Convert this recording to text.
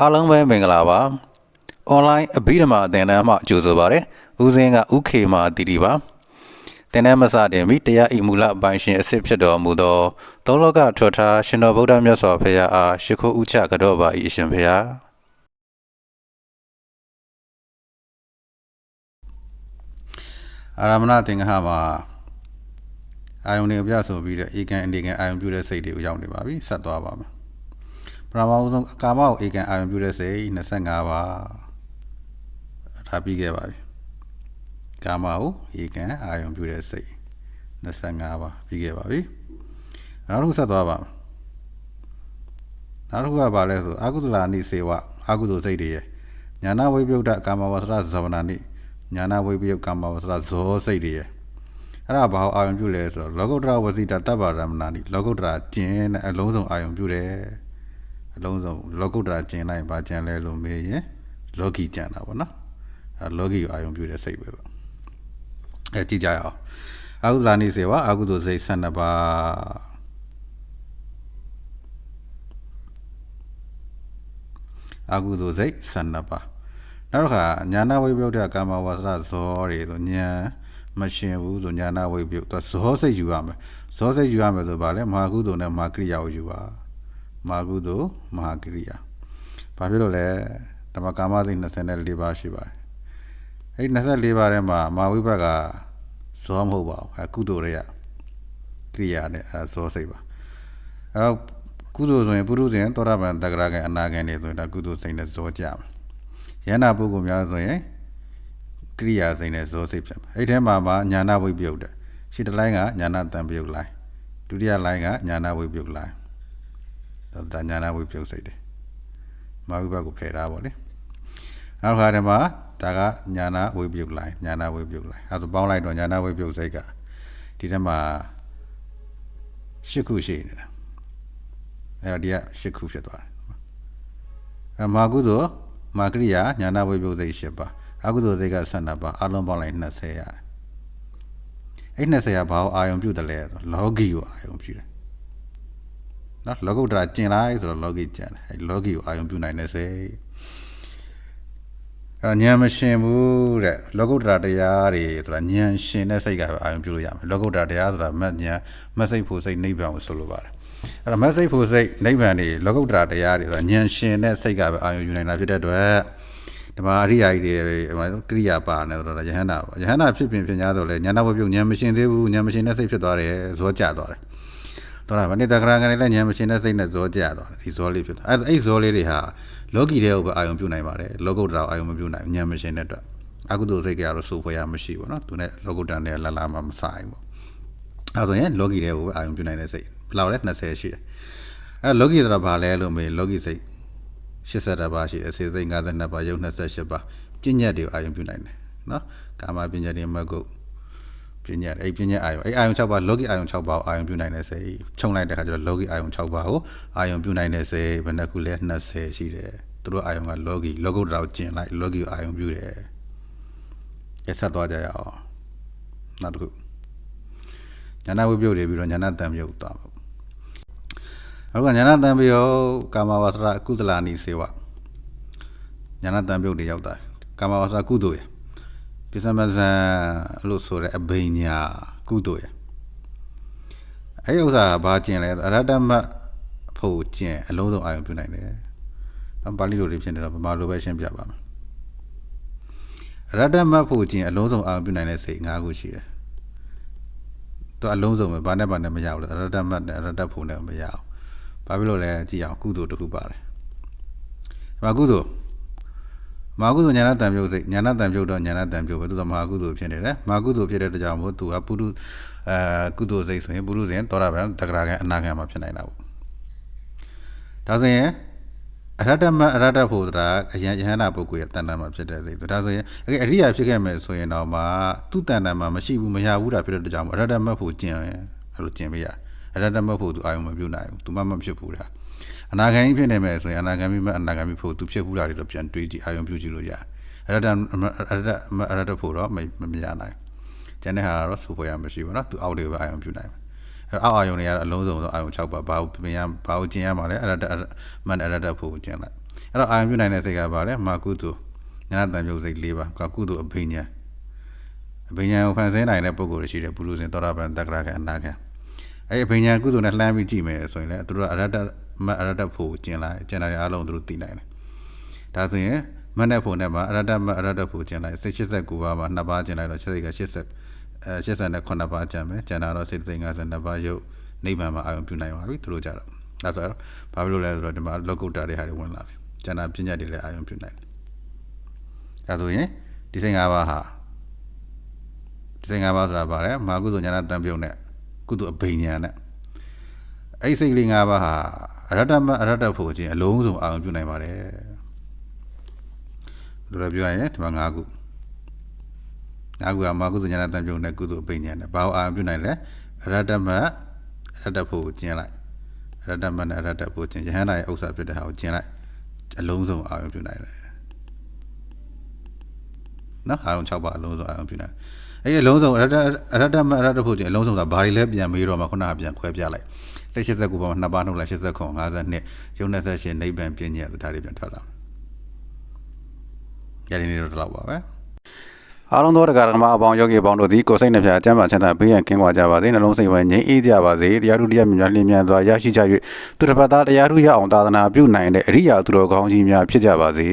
အားလုံးပဲမင်္ဂလာပါ။ online အဘိဓမ္မာသင်တန်းမှကြိုဆိုပါရစေ။ဦးစင်းကဥခေမာတီတီပါ။သင်တန်းမစတင်မီတရားဤမူလအပိုင်းရှင်အစစ်ဖြစ်တော်မူသောသောလောကထွတ်ထားရှင်တော်ဗုဒ္ဓမြတ်စွာဘုရားအားရှိခိုးဥချကြောပါ၏အရှင်ဘုရား။အာရမဏသင်္ဃဟမှာအာယုန်တွေပြဆိုပြီးတဲ့ဧကန်အနေကန်အာယုန်ပြုတဲ့စိတ်တွေကိုရောက်နေပါပြီဆက်သွားပါမယ် ပထမဆုံးကာမကိုဧကန်အာယုန်ပြုတဲ့စိတ်25ပါဒါပြီးခဲ့ပါပြီကာမကိုဧကန်အာယုန်ပြုတဲ့စိတ်25ပါပြီးခဲ့ပါပြီနောက်တစ်ခုဆက်သွားပါမယ်နောက်တစ်ခုကဘာလဲဆိုအာကုသလာနိစေဝအာကုသိုလ်စိတ်တွေရဲ့ညာနာဝိပယုဒ္ဓကာမဝဆရဇဝနာနိညာနာဝိပယုကာမဝဆရဇောစိတ်တွေရဲ့အဲ့ဒါဘာအာယုံပြုလဲဆိုတော့လောကုတ္တရဝစီတာတပ္ပရမဏာနိလောကုတ္တရာကျင်းတဲ့အလုံးစုံအာယုံပြုတယ် အလုံးစုံလောကုတ္တရာကျင်းလိုက်ဘာကျန်လဲလို့မေးရင်လောကီကျန်တာပေါ့နော်အဲလောကီကိုအာယုံပြုတဲ့စိတ်ပဲပေါ့အဲကြည့်ကြရအောင်အာဟုလာနိစေဝအာဟုသိုလ်စိတ်12ပါးအာဟုသိုလ်စိတ်12ပါးနောက်တစ်ခါညာနာဝိပယုဒ္ဓကာမဝါစရဇောတွေဆိုညာမရှင်ဘူးဆိုညာနာဝိပယုသူဇောစိတ်ယူရမယ်ဇောစိတ်ယူရမယ်ဆိုပါလေမဟာကုသိုလ်နဲ့မဟာကရိယာကိုယူပါ မဟာကုသိုလ်မဟာကရိယာဘာဖြစ်လို့လဲဓမ္မကာမစိတ်24ပါးရှိပါတယ်အဲ့24ပါးထဲမှာမဟာဝိဘတ်ကဇောမဟုတ်ပါဘူးအဲကုသိုလ်တွေကကရိယာနဲ့အဲဇောစိတ်ပါအဲ့တော့ကုသိုလ်ဆိုရင်ပုရုဇဉ်သောတာပန်တဂရကံအနာကံတွေဆိုရင်ဒါကုသိုလ်စိတ်နဲ့ဇောကြမယ်ယန္နာပုဂ္ဂိုလ်များဆိုရင်ကရိယာစိတ်နဲ့ဇောစိတ်ဖြစ်မှာအဲ့ထဲမှာမှာညာနာဝိပယုတ်တဲ့ရှစ်တလိုင်းကညာနာတံပယုတ်လိုင်းဒုတိယလိုင်းကညာနာဝိပယုတ်လိုင်း ဒါညာနာဝိပယုတ်စိတ်တယ်မာဝိဘတ်ကိုဖယ်ထားပါလေနောက်ခါထဲမှာဒါကညာနာဝိပယုတ်လိုင်းညာနာဝိပယုတ်လိုင်းအဲဒါပေါင်းလိုက်တော့ညာနာဝိပယုတ်စိတ်ကဒီထဲမှာရှစ်ခုရှိနေတာအဲ့တော့ဒီကရှစ်ခုဖြစ်သွားတယ်အမာကုသိုလ်မာကရိယာညာနာဝိပယုတ်စိတ်၈ပါးအကုသိုလ်စိတ်က12ပါးအလုံးပေါင်းလိုက်20ရတယ်အဲ့20ကဘာကိုအာယုံပြုတ်တယ်လဲဆိုလောကီကိုအာယုံပြုတယ် နော်လောကုတ္တရာကျင်လိုက်ဆိုတော့လောကီကျင်တယ်အဲ့လောကီကိုအာယုံပြုနိုင်တဲ့စိတ်အဲဉာဏ်မရှင်ဘူးတဲ့လောကုတ္တရာတရားတွေဆိုတာဉာဏ်ရှင်တဲ့စိတ်ကပဲအာယုံပြုလို့ရမယ်လောကုတ္တရာတရားဆိုတာမတ်ဉာဏ်မတ်စိတ်ဖို့စိတ်နိဗ္ဗာန်ကိုဆိုလိုပါတယ်အဲ့တော့မတ်စိတ်ဖို့စိတ်နိဗ္ဗာန်တွေလောကုတ္တရာတရားတွေဆိုတာဉာဏ်ရှင်တဲ့စိတ်ကပဲအာယုံယူနိုင်တာဖြစ်တဲ့အတွက်ဓမ္မအရိယာကြီးတွေကိရိယာပါနေတော့ယဟန္တာယဟန္တာဖြစ်ပြင်ပြင်များတော့လေဉာဏ်ဘုပြုတ်ဉာဏ်မရှင်သေးဘူးဉာဏ်မရှင်တဲ့စိတ်ဖြစ်သွားတယ်ဇောကြသွားတယ် တော့ဗနိတကရာကနေလည်းဉာဏ်မရှင်တဲ့စိတ်နဲ့ဇောကြသွားတယ်ဒီဇောလေးဖြစ်သွားအဲ့အဲ့ဇောလေးတွေဟာလောကီတဲ့ဥပအာယုံပြုနိုင်ပါတယ်လောကုတ္တရာအာယုံမပြုနိုင်ဉာဏ်မရှင်တဲ့အတွက်အကုသိုလ်စိတ်ကတော့စိုးဖွယ်ရမရှိဘူးเนาะသူနဲ့လောကုတ္တရာနဲ့လလာမှမဆိုင်ဘူးအဲ့ဆိုရင်လောကီတဲ့ဥပအာယုံပြုနိုင်တဲ့စိတ်ဘယ်လောက်လဲ20ရှိတယ်အဲ့လောကီဆိုတာဘာလဲလို့မေးလောကီစိတ်80ပါးရှိတယ်စေစိတ်52ပါးယုံ28ပါးပညာတွေကိုအာယုံပြုနိုင်တယ်နော်ကာမပညာတွေမကုတ် ပညာအဲ့ပညာအာယုံအဲ့အာယုံ6ပါးလောကီအာယုံ6ပါးကိုအာယုံပြုနိုင်တဲ့စေခြုံလိုက်တဲ့ခါကျတော့လောကီအာယုံ6ပါးကိုအာယုံပြုနိုင်တဲ့စေဘယ်နှခုလဲ20ရှိတယ်သူတို့အာယုံကလောကီလောကုတ္တရာကိုကျင်လိုက်လောကီကိုအာယုံပြုတယ်အဲ့ဆက်သွားကြရအောင်နောက်တစ်ခုညာနာဝိပယုတ်တွေပြီးတော့ညာနာတံမြုပ်သွားမှာအခုကညာနာတံပြုတ်ကာမဝါစရကုသလာနိစေဝညာနာတံပြုတ်တွေရောက်တာကာမဝါစရကုသိုလ်ရ ပစ္စမဇံလို့ဆိုတဲ့အဘိညာကုသိုလ်ရအဲ့ဒီဥစ္စာဘာကျင်လဲအရတ္တမဖို့ကျင်အလုံးစုံအာရုံပြုနိုင်တယ်။ပါဠိလိုတွေဖြစ်နေတော့ဗမာလိုပဲရှင်းပြပါမယ်။အရတ္တမဖို့ကျင်အလုံးစုံအာရုံပြုနိုင်တဲ့စိတ်၅ခုရှိတယ်။သူအလုံးစုံပဲဘာနဲ့ဘာနဲ့မရဘူးလေအရတ္တမနဲ့အရတ္တဖို့နဲ့မရဘူး။ဘာဖြစ်လို့လဲကြည့်အောင်ကုသိုလ်တစ်ခုပါတယ်။ဒီမှာကုသိုလ် မဟာကုသိုလ်ညာဏတံပြုတ်စိတ်ညာဏတံပြုတ်တော့ညာဏတံပြုတ်ပဲသူကမဟာကုသိုလ်ဖြစ်နေတယ်မဟာကုသိုလ်ဖြစ်တဲ့တကြောင်မို့သူကပုရုအဲကုသိုလ်စိတ်ဆိုရင်ပုရုဇဉ်သောတာပန်တဂရကံအနာကံမှာဖြစ်နိုင်တာပေါ့ဒါဆိုရင်အရတ္တမအရတ္တဖို့ဆိုတာအယံယဟနာပုဂ္ဂိုလ်ရဲ့တဏ္ဍာမှာဖြစ်တဲ့စိတ်ဒါဆိုရင်အရိယာဖြစ်ခဲ့မယ်ဆိုရင်တော့မှသူ့တဏ္ဍာမှာမရှိဘူးမရဘူးတာဖြစ်တဲ့တကြောင်မို့အရတ္တမဖို့ကျင်အဲ့လိုကျင်ပေးရ အရတ္တမဖို့သူအာယုံမပြုနိုင်ဘူးသူမှမဖြစ်ဘူးတာအနာဂံဖြစ်နေမယ်ဆိုရင်အနာဂံမိမအနာဂံမိဖို့သူဖြစ်ဘူးတာတွေတော့ပြန်တွေးကြည့်အာယုံပြုကြည့်လို့ရတယ်အရတ္တအရတ္တအရတ္တဖို့တော့မမရနိုင်ကျန်တဲ့ဟာတော့စူပေါ်ရမရှိဘူးเนาะသူအောက်တွေပဲအာယုံပြုနိုင်အဲအောက်အာယုံတွေကတော့အလုံးစုံတော့အာယုံ6ပါးဘာလို့ပြင်ရဘာလို့ကျင်ရမှာလဲအရတ္တမန်အရတ္တဖို့ကျင်လိုက် အဲ့တော့အာရုံပြုနိုင်တဲ့စိတ်ကပါလေမာကုသိုလ်ညာတန်ပြုတ်စိတ်၄ပါးကကုသိုလ်အဘိညာအဘိညာကိုဖန်ဆင်းနိုင်တဲ့ပုဂ္ဂိုလ်တွေရှိတယ်ပုရုဇဉ်သောတာပန်တက္ကရာကအနာဂံ အဲ့ဒီအဘိညာကုသိုလ်နဲ့လှမ်းပြီးကြည့်မယ်ဆိုရင်လည်းသူတို့ကအရတ္တမအရတ္တဖို့ကျင်လာကျင်လာတဲ့အလုံးသူတို့သိနိုင်တယ်ဒါဆိုရင်မနဲ့ဖို့နဲ့မှာအရတ္တမအရတ္တဖို့ကျင်လိုက်စိတ်89ပါးမှာ2ပါးကျင်လိုက်တော့စိတ်က80အဲ89ပါးကျန်မယ်ကျန်တာတော့စိတ်သိန်း52ပါးရုပ်နိဗ္ဗာန်မှာအာရုံပြုနိုင်ပါပြီသူတို့ကြတော့အဲ့ဆိုတော့ဘာဖြစ်လို့လဲဆိုတော့ဒီမှာလောကုတ္တတွေဟာတွေဝင်လာပြီကျန်တာပညာတွေလည်းအာရုံပြုနိုင်တယ်ဒါဆိုရင်ဒီစိတ်၅ပါးဟာဒီစိတ်၅ပါးဆိုတာဗါလဲမာကုသိုလ်ညာတန်ပြုံနဲ့ ကုသိုလ်အဘိညာနဲ့အဲ့ဒီစိတ်ကလေး၅ပါးဟာအရတ္တမအရတ္တဖို့ခြင်းအလုံးစုံအာရုံပြုနိုင်ပါတယ်လိုလည်းပြောရရင်ဒီမှာ၅ခု၅ခုကမာကုသိုလ်ညာတန်ပြုံနဲ့ကုသိုလ်အဘိညာနဲ့ဘာလို့အာရုံပြုနိုင်လဲအရတ္တမအရတ္တဖို့ကျင်လိုက်အရတ္တမနဲ့အရတ္တဖို့ကျင်ယဟန္တာရဲ့ဥစ္စာဖြစ်တဲ့ဟာကိုကျင်လိုက်အလုံးစုံအာရုံပြုနိုင်တယ်နော်အာရုံ6ပါအလုံးစုံအာရုံပြုနိုင်တယ် အဲ့ဒီအလုံးစုံအရတ္တအရတ္တမအရတ္တဖို့ကျင်အလုံးစုံဆိုတာဘာတွေလဲပြန်မေးတော့မှခုနကပြန်ခွဲပြလိုက်စိတ်89ပါးနှစ်ပါးနှုတ်လိုက်89 52ရုံ28နိဗ္ဗာန်ပြည့်ညက်ဒါတွေပြန်ထွက်လာရရင်နေတော့ဒီလောက်ပါပဲအားလုံးသောတရားဓမ္မအပေါင်းယောဂီအပေါင်းတို့သည်ကိုယ်စိတ်နှပြအကျမ်းပါချမ်းသာဘေးရန်ကင်းကွာကြပါစေနှလုံးစိတ်ဝဲငြိမ်းအေးကြပါစေတရားထုတရားမြတ်များလင်းမြန်စွာရရှိကြ၍သူတစ်ပတ်သားတရားထုရအောင်သာသနာပြုနိုင်တဲ့အရိယာသူတော်ကောင်းကြီးများဖြစ်ကြပါစေ